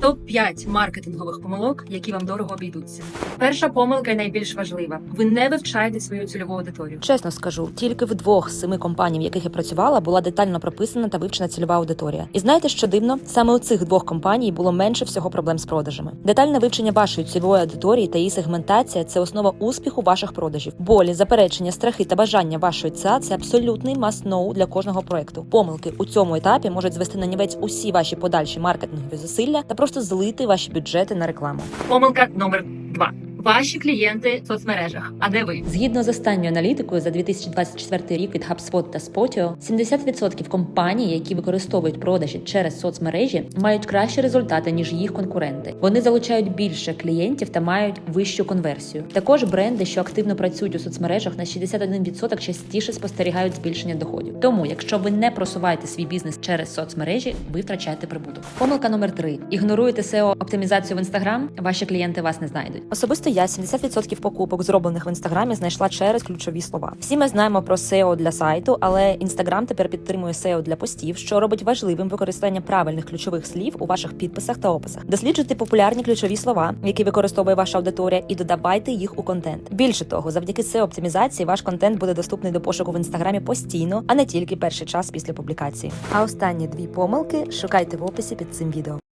Топ 5 маркетингових помилок, які вам дорого обійдуться. Перша помилка і найбільш важлива: ви не вивчаєте свою цільову аудиторію. Чесно скажу, тільки в двох з семи компаній, в яких я працювала, була детально прописана та вивчена цільова аудиторія. І знаєте, що дивно? Саме у цих двох компаній було менше всього проблем з продажами. Детальне вивчення вашої цільової аудиторії та її сегментація це основа успіху ваших продажів. Болі, заперечення, страхи та бажання вашої ЦА – це абсолютний must-know для кожного проекту. Помилки у цьому етапі можуть звести на нівець усі ваші подальші маркетингові зусилля та просто злити ваші бюджети на рекламу. Помилка номер 2. Ваші клієнти в соцмережах, а не ви. Згідно з останньою аналітикою за 2024 рік від HubSpot та Spotio, 70% компаній, які використовують продажі через соцмережі, мають кращі результати ніж їх конкуренти. Вони залучають більше клієнтів та мають вищу конверсію. Також бренди, що активно працюють у соцмережах, на 61% частіше спостерігають збільшення доходів. Тому, якщо ви не просуваєте свій бізнес через соцмережі, ви втрачаєте прибуток. Помилка номер 3. ігноруєте SEO оптимізацію в Instagram, ваші клієнти вас не знайдуть. Особисто я 70% покупок, зроблених в інстаграмі, знайшла через ключові слова. Всі ми знаємо про SEO для сайту, але інстаграм тепер підтримує SEO для постів, що робить важливим використання правильних ключових слів у ваших підписах та описах. Досліджуйте популярні ключові слова, які використовує ваша аудиторія, і додавайте їх у контент. Більше того, завдяки SEO оптимізації ваш контент буде доступний до пошуку в інстаграмі постійно, а не тільки перший час після публікації. А останні дві помилки шукайте в описі під цим відео.